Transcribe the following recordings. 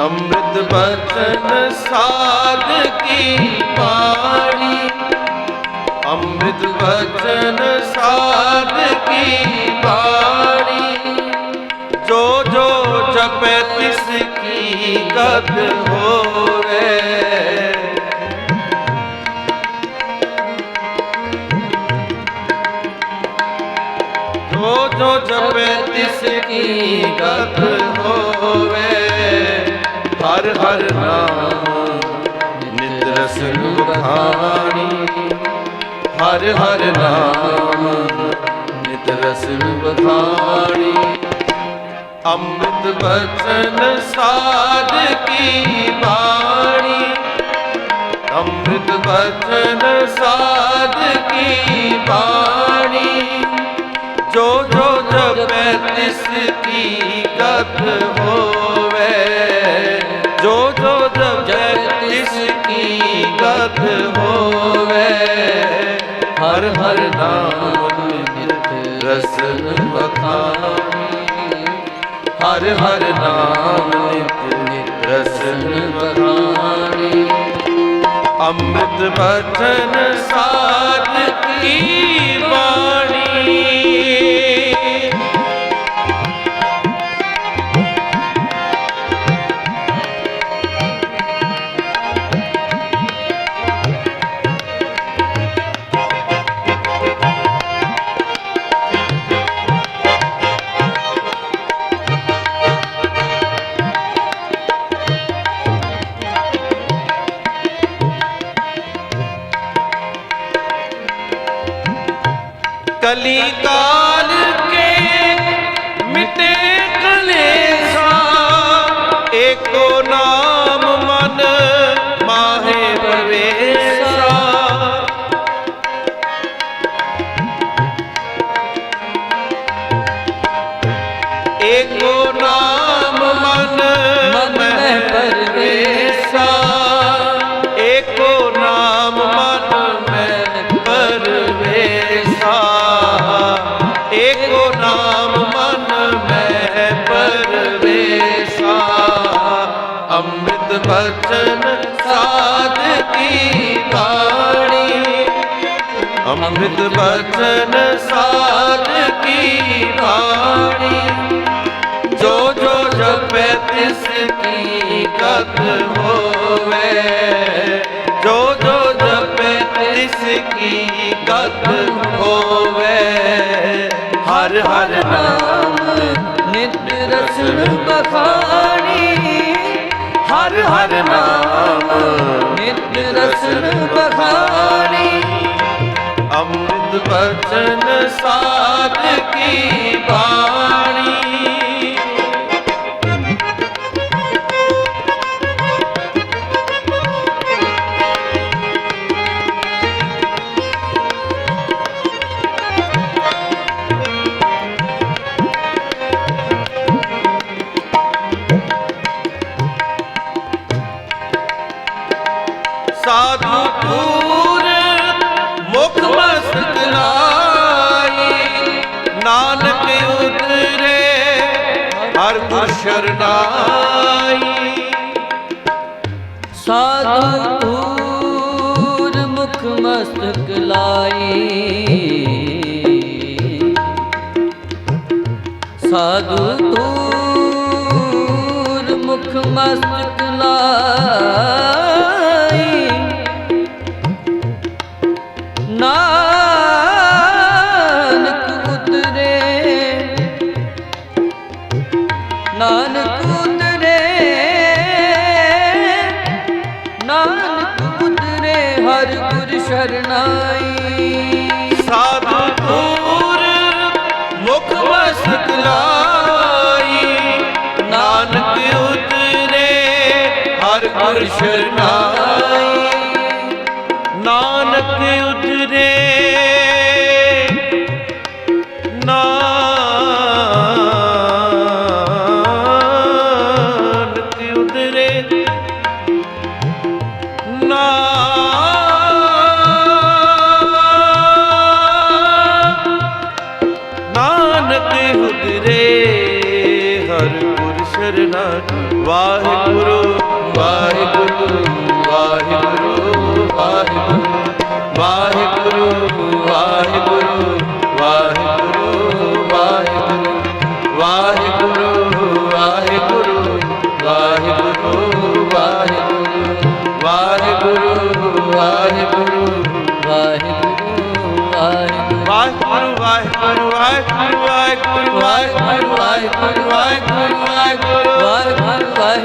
ਅੰਮ੍ਰਿਤ ਬਚਨ ਸਾਧ ਕੀ ਬਾਣੀ? ਅੰਮ੍ਰਿਤ ਬਚਨ ਸਾਧ ਕੀ ਬਾਣੀ? ਜੋ ਜੋ ਜਪੈ ਤਿਸ ਕੀ ਗਤ ਹੋਵੇ। ਜੋ ਜੋ ਜਪੈ ਤਿਸ ਕੀ ਗਤ ਹੋਵੇ। ਹਰ ਹਰ ਨਾਮ ਨਿਤ ਰਸਨ ਬਖਾਣੀ ਹਰ ਹਰ ਨਾਮ ਨਿਤ ਰਸਨ ਬਖਾਣੀ ਅੰਮ੍ਰਿਤ ਬਚਨ ਸਾਧ ਕੀ ਬਾਣੀ? ਅੰਮ੍ਰਿਤ ਬਚਨ ਸਾਧ ਕੀ ਬਾਣੀ? ਜੋ ਜੋ ਜਪੈ ਤਿਸ ਕੀ ਗਤ ਹੋਵੇ। ਜੋ ਜੋ ਜਪੈ ਤਿਸ ਕੀ ਗਤ ਹੋਵੇ, ਹਰ ਹਰ ਨਾਮ ਨਿਤ ਰਸਨ ਬਖਾਨੀ ਹਰ ਹਰ ਨਾਮ ਨਿਤ ਨਿਤ ਰਸਨ ਬਖਾਨੀ ਅੰਮ੍ਰਿਤ ਬਚਨ ਸਾਧ ਕੀ कलिका ਅੰਮ੍ਰਿਤ ਬਚਨ ਸਾਧ ਕੀ ਬਾਣੀ? ਅੰਮ੍ਰਿਤ ਬਚਨ ਸਾਧ ਕੀ ਬਾਣੀ? ਜੋ ਜੋ ਜਪੈ ਤਿਸ ਕੀ ਗਤ ਹੋਵੇ। ਜੋ ਜੋ ਜਪੈ ਤਿਸ ਕੀ ਗਤ ਹੋਵੇ। ਹਰ ਹਰ ਨਾਮ ਨਿਤ ਰਸਨ ਬਖਾਣੀ ਹਰ ਹਰ ਨਾਮ ਨਿਤ ਰਸਨ ਬਖਾਣੀ ਅੰਮ੍ਰਿਤ ਬਚਨ ਸਾਧ ਕੀ ਬਾਣੀ। ਨਾਨਕ ਉਤਰੇ, ਹਰ ਗੁਰ ਸ਼ਰਨਾਈ ਸਾਧੂ ਧੂਰ ਮੁਖ ਮਸਤਕ ਲਾਈ। ਸਾਧੂ ਧੂਰ ਮੁਖ ਮਸਤਕ ਲਾਈ। ਸ਼ਰਨਾਈ। ਸਾਧੂ ਪੂਰ ਮੁਖ ਮਸਤਕ ਲਾਈ। ਨਾਨਕ ਉਤਰੇ ਹਰ ਗੁਰ ਸ਼ਰਨਾਈ। ਨਾਨਕ ਉਤਰੇ ਵਾਹਿਗੁਰੂ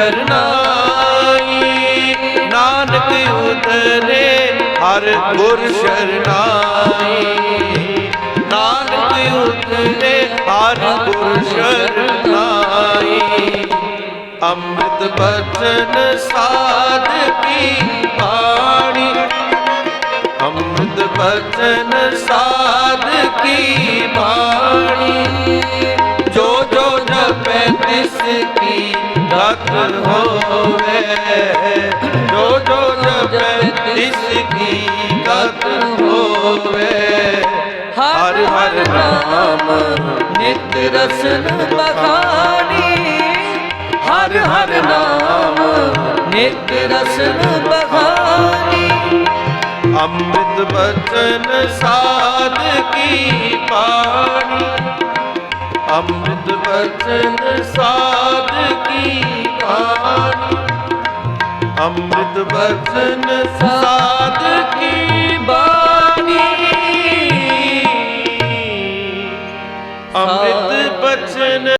ਸ਼ਰਨਾਈ ਨਾਨਕ ਉਤਰੇ ਹਰ ਗੁਰ ਸ਼ਰਨਾਈ ਨਾਨਕ ਉਤਰੇ ਹਰ ਗੁਰ ਸ਼ਰਨਾਈ ਅੰਮ੍ਰਿਤ ਬਚਨ ਸਾਧ ਪੀ ਪਾਣੀ ਅੰਮ੍ਰਿਤ ਬਚਨ ਸਾਧ ਕੀ ਬਾਣੀ? ਜੋ ਜੋ ਜਪੈ ਤਿਸ ਕੀ ਗਤ ਹੋਵੇ। ਜੋ ਜੋ ਜਪੈ, ਤਿਸ ਕੀ ਗਤ ਹੋਵੇ। ਹਰ ਹਰ ਨਾਮ ਨਿਤ ਰਸਨ ਬਖਾਨੀ ਹਰ ਹਰ ਨਾਮ ਨਿਤ ਰਸਨ ਬਖਾਨੀ ਅੰਮ੍ਰਿਤ ਬਚਨ ਸਾਧ ਕੀ ਬਾਣੀ ਅੰਮ੍ਰਿਤ ਬਚਨ ਸਾਧ ਅੰਮ੍ਰਿਤ ਬਚਨ ਸਾਧ ਕੀ